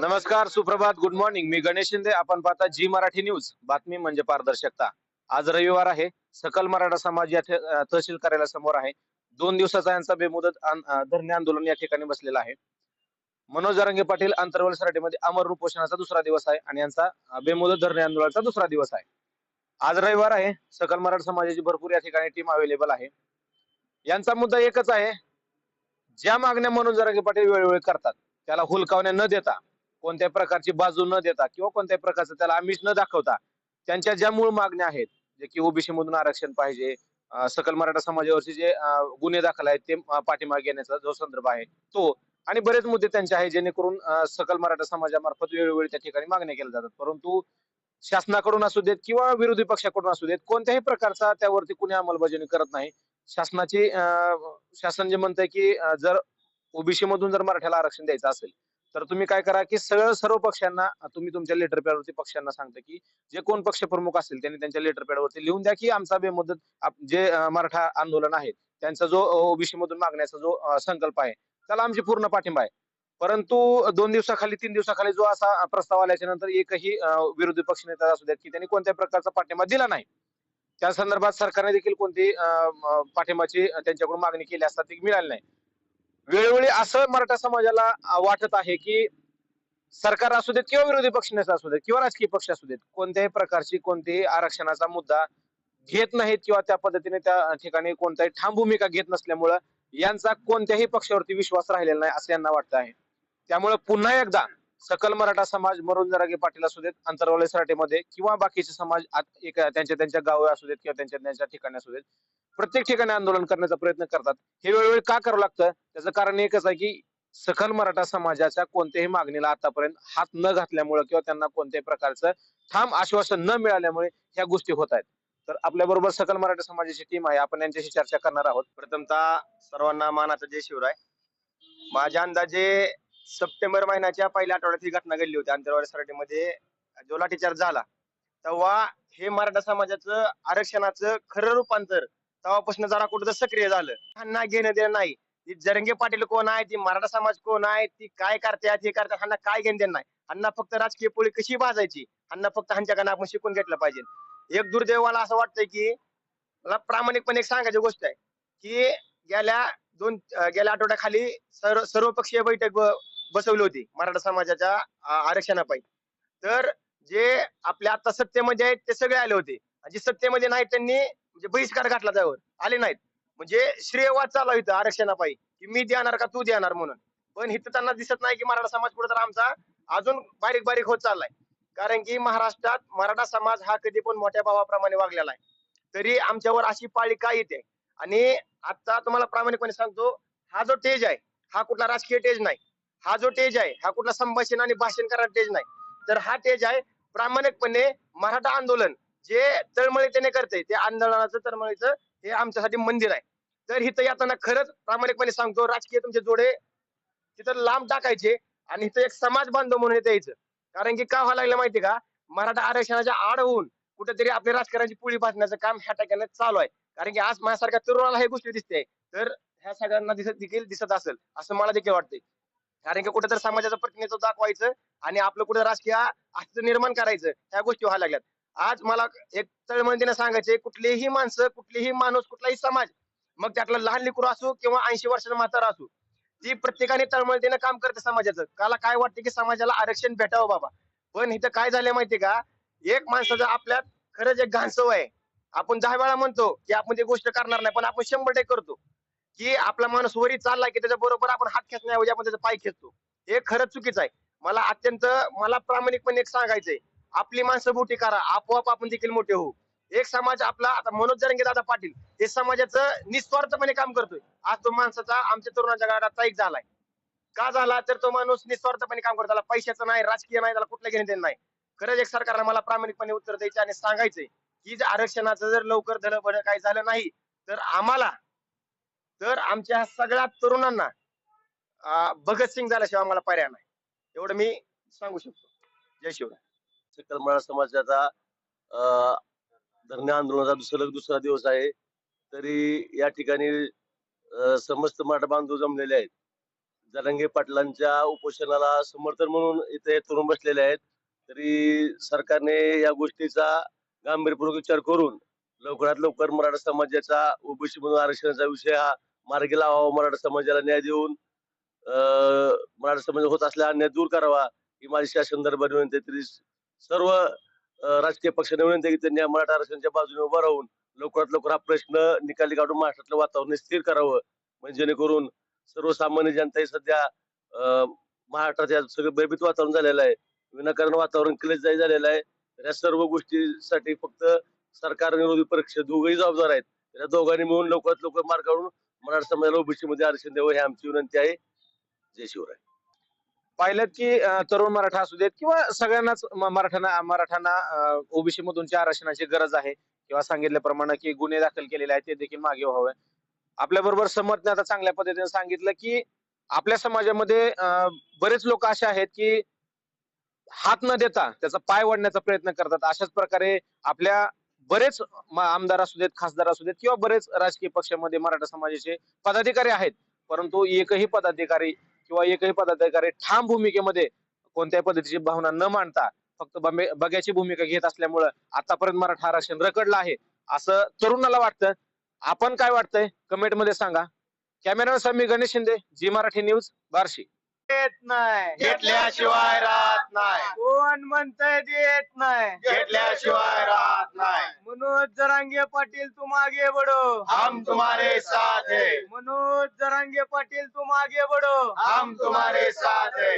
नमस्कार सुप्रभात good morning मी गणेश शिंदे. आपण पाहता जी मराठी न्यूज. बातमी म्हणजे पारदर्शकता. आज रविवार आहे. सकल मराठा समाज या ठे- अं, तहसील कार्यालयासमोर आहे. दोन दिवसाचा यांचा बेमुदत धरणे आंदोलन या ठिकाणी बसलेला आहे. मनोज जरांगे पाटील अंतर्वल सराटीमध्ये अमर उपोषणाचा दुसरा दिवस आहे आणि यांचा बेमुदत धरणे आंदोलनाचा दुसरा दिवस आहे. आज रविवार आहे. सकल मराठा समाजाची भरपूर या ठिकाणी टीम अवेलेबल आहे. यांचा मुद्दा एकच आहे. ज्या मागण्या मनोज जरांगे पाटील वेळोवेळी करतात त्याला हुलकावण्या न देता कोणत्याही प्रकारची बाजू न देता किंवा कोणत्याही प्रकारचं त्याला आमिष न दाखवता त्यांच्या ज्या मूळ मागण्या आहेत जे की ओबीसी मधून आरक्षण पाहिजे सकल मराठा समाजावरचे जे गुन्हे दाखल आहेत ते पाठीमागे घेण्याचा जो संदर्भ आहे तो आणि बरेच मुद्दे त्यांचे आहेत जेणेकरून सकल मराठा समाजामार्फत वेळोवेळी त्या ठिकाणी मागण्या केल्या जातात. परंतु शासनाकडून असू देत किंवा विरोधी पक्षाकडून असू देत कोणत्याही प्रकारचा त्यावरती कुणी अंमलबजावणी करत नाही. शासनाची अं, शासन जे म्हणतंय की जर ओबीसी मधून जर मराठ्याला आरक्षण द्यायचं असेल तर तुम्ही काय करा की सगळं सर्व पक्षांना तुम्ही तुमच्या लेटर पॅडवरती पक्षांना सांगता की जे कोण पक्ष प्रमुख असतील त्यांनी त्यांच्या लेटर पॅडवरती लिहून द्या की आमचा बेमुदत आप- जे मराठा आंदोलन आहे त्यांचा जो ओबीसी मधून मागण्याचा जो संकल्प आहे त्याला आमची पूर्ण पाठिंबा आहे. परंतु दोन दिवसाखाली तीन दिवसाखाली जो असा प्रस्ताव आल्याच्यानंतर एकही विरोधी पक्ष नेता असू द्यात की त्यांनी कोणत्याही प्रकारचा पाठिंबा दिला नाही. त्या संदर्भात सरकारने देखील कोणती पाठिंबाची त्यांच्याकडून मागणी केली असता ती मिळाली नाही. वेळोवेळी असं मराठा समाजाला वाटत आहे की सरकार असू देत किंवा विरोधी पक्ष असू देत किंवा राजकीय पक्ष असू देत कोणत्याही प्रकारची कोणत्याही आरक्षणाचा मुद्दा घेत नाहीत किंवा त्या पद्धतीने त्या ठिकाणी कोणताही ठाम भूमिका घेत नसल्यामुळं यांचा कोणत्याही पक्षावरती विश्वास राहिलेला नाही असं यांना वाटतं आहे. त्यामुळे पुन्हा एकदा सकल मराठा समाज मरुण जरागे पाटील असू देत अंतरवाले सराटीमध्ये किंवा बाकीचे समाज एक त्यांच्या त्यांच्या गावे असू देत किंवा त्यांच्या त्यांच्या ठिकाणी असू देत प्रत्येक ठिकाणी आंदोलन करण्याचा प्रयत्न करतात. हे वेळोवेळी का करावं लागतं? त्याचं कारण एकच आहे की सखल मराठा समाजाच्या कोणत्याही मागणीला आतापर्यंत हात न घातल्यामुळे किंवा त्यांना कोणत्याही प्रकारचं ठाम आश्वासन न मिळाल्यामुळे ह्या गोष्टी होत आहेत. तर आपल्या बरोबर सकल मराठा समाजाची टीम आहे. आपण यांच्याशी चर्चा करणार आहोत. प्रथमतः सर्वांना मानाचा जय शिवराय. माझ्या अंदाजे सप्टेंबर महिन्याच्या पहिल्या आठवड्यात ही घटना घडली होती. आंतरवाडी सराटीमध्ये जो लाठीचार्ज झाला तेव्हा हे मराठा समाजाचं आरक्षणाचं खरं रूपांतर तेव्हापासून जरा कुठं सक्रिय झालं. ह्यांना घेणं देणं नाही. ती जरंगे पाटील कोण आहे? ती मराठा समाज कोण आहे? ती काय करतात? हे करतात? ह्यांना काय घेणं देणं नाही. ह्यांना फक्त राजकीय पोळी कशी भाजायची? ह्यांना फक्त ह्यांच्याकडनं आपण शिकून घेतलं पाहिजे. एक दुर्दैवाला असं वाटतंय की मला प्रामाणिकपणे एक सांगायची गोष्ट आहे की गेल्या दोन गेल्या आठवड्याखाली सर्व सर्वपक्षीय बैठक बसवली होती मराठा समाजाच्या आरक्षणापाई आरक्षणापायी. तर जे आपल्या आता सत्तेमध्ये आहेत ते सगळे आले होते. आणि जे सत्तेमध्ये नाहीत त्यांनी म्हणजे बहिष्कार घातला त्यावर. आले नाहीत. म्हणजे श्रेयवाद चालू आहे इथं आरक्षणापायी. की मी देणार का तू देणार म्हणून. पण इथं त्यांना दिसत नाही की मराठा समाज पुढे तर आमचा अजून बारीक बारीक होत चाललाय. कारण की महाराष्ट्रात मराठा समाज हा कधी पण मोठ्या भावाप्रमाणे वागलेला आहे. तरी आमच्यावर अशी पाळी का येते? आणि आता तुम्हाला प्रामाणिकपणे सांगतो हा जो टेज आहे हा कुठला राजकीय टेज नाही. हा जो टेज आहे हा कुठला संभाषण आणि भाषण करणारा टेज नाही. तर हा टेज आहे प्रामाणिकपणे मराठा आंदोलन जे तळमळी त्याने करते ते आंदोलनाचं तळमळीचं हे आमच्यासाठी मंदिर आहे. तर इथं येताना खरंच प्रामाणिकपणे सांगतो राजकीय तुमचे जोडे तिथं लांब टाकायचे आणि इथं एक समाज बांधव म्हणून इथं यायचं. कारण की का व्हायला लागलं माहिती का? मराठा आरक्षणाच्या आड होऊन कुठेतरी आपल्या राजकारणाची पुळी भाजण्याचं काम ह्या ठिकाणी चालू आहे. कारण की आज माझ्यासारख्या तरुणाला हे गोष्टी दिसते. तर ह्या सगळ्यांना दिसत देखील दिसत असेल असं मला देखील वाटतंय. कारण की कुठेतरी समाजाचं प्रतिनिधित्व दाखवायचं आणि आपलं कुठे राजकीय अस्तित्व निर्माण करायचं ह्या गोष्टी व्हायला लागल्यात. आज मला एक तळमळीने सांगायचे कुठलीही माणसं कुठलीही माणूस कुठलाही समाज मग त्यातला लहान लेकरू असो किंवा ऐंशी वर्षाचा म्हातारा असो ती प्रत्येकाने तळमळीने काम करते समाजाचं. काला काय वाटतं की समाजाला आरक्षण भेटावं बाबा? पण इथं काय झालंय माहितीये का? एक माणसाचं आपल्यात खरंच एक घाणसव आहे. आपण दहा वेळा म्हणतो की आपण ती गोष्ट करणार नाही पण आपण शंभर टक्के करतो. की आपला माणूस वरी चाललाय की त्याच्या बरोबर आपण हात खेचण्याऐवजी आपण त्याचा पाय खेचतो. हे खरंच चुकीचं आहे. मला अत्यंत मला प्रामाणिकपणे एक सांगायचंय. आपली माणसं मोठी करा. आपोआप आपण देखील मोठे होऊ. एक समाज आपला आता मनोज जरंगे दादा पाटील हे समाजाचं निस्वार्थपणे काम करतोय. आज तो माणसाचा आमच्या तरुणाच्या गाडाचा एक झालाय. का झाला? तर तो माणूस निस्वार्थपणे काम करतो. त्याला पैशाचं नाही राजकीय नाही त्याला कुठलं घेणे देणं नाही. खरंच एक सरकारला मला प्रामाणिकपणे उत्तर द्यायचे आणि सांगायचंय की जर आरक्षणाचं जर लवकर धडपड काही झालं नाही तर आम्हाला तर आमच्या सगळ्या तरुणांना भगतसिंग झाल्याशिवाय आम्हाला पर्याय नाही. एवढं मी सांगू शकतो. जय शिवराय. सकल मराठा समाजाचा अं, धरणे आंदोलनाचा दुसरा दुसरा दिवस आहे. तरी या ठिकाणी समस्त मराठा बांधव जमलेले आहेत. जरांगे पाटलांच्या उपोषणाला समर्थन म्हणून इथे तरुण बसलेले आहेत. तरी सरकारने या गोष्टीचा गांभीर्यपूर्वक विचार करून लवकरात लवकर मराठा समाजाचा ओबीसी मधून आरक्षणाचा विषय हा मार्गी लावावा मराठा समाजाला न्याय देऊन मराठा समाज होत असलेला अन्याय दूर करावा ही माझी शासन दरबारी विनंती तरी सर्व राजकीय पक्षाने विनंती की त्यांनी मराठा आरक्षणाच्या बाजूने उभं राहून लवकरात लवकर हा प्रश्न निकाली काढून महाराष्ट्रातलं वातावरण स्थिर करावं. म्हणजे जेणेकरून सर्वसामान्य जनता ही सध्या महाराष्ट्रात या सगळं भयभीत वातावरण झालेलं आहे. विनाकारण वातावरण क्लेशदायी झालेलं आहे. या सर्व गोष्टीसाठी फक्त सरकार विरोधी पक्ष दोघंही जबाबदार आहेत. त्या दोघांनी मिळून लवकरात लवकर मार्ग काढून मराठा समाजाला ओबीसी मध्ये आरक्षण द्यावं ही आमची विनंती आहे. जय शिवराय. पाहिलं की तरुण मराठा असू देत किंवा सगळ्यांनाच मराठा मराठ्यांना ओबीसी मधूनच्या आरक्षणाची गरज आहे किंवा सांगितल्याप्रमाणे की गुन्हे दाखल केलेले आहेत ते देखील मागे व्हावे. आपल्या बरोबर समर्थने आता चांगल्या पद्धतीने सांगितलं की आपल्या समाजामध्ये बरेच लोक असे आहेत की हात न देता त्याचा पाय वाढण्याचा प्रयत्न करतात. अशाच प्रकारे आपल्या बरेच आमदार असू देत खासदार असू देत किंवा बरेच राजकीय पक्षामध्ये मराठा समाजाचे पदाधिकारी आहेत. परंतु एकही पदाधिकारी किंवा एकही पदाधिकारी ठाम भूमिकेमध्ये कोणत्याही पद्धतीची भावना न मांडता फक्त बंबे- बघ्याची भूमिका घेत असल्यामुळं आतापर्यंत मराठा आरक्षण रखडलं आहे. असं तरुणाला वाटतं. आपण काय वाटतंय? कमेंटमध्ये सांगा. कॅमेरा मी गणेश शिंदे जी मराठी न्यूज बार्शी. येत नाही. घेतल्याशिवाय राहत नाही. कोण म्हणतंय देत नाही. घेतल्याशिवाय राहत नाही. मनोज जरांगे पाटील तुम आगे बढो हम तुम्हारे साथ है. मनोज जरांगे पाटील तुम आगे बढो हम तुम्हारे साथ है.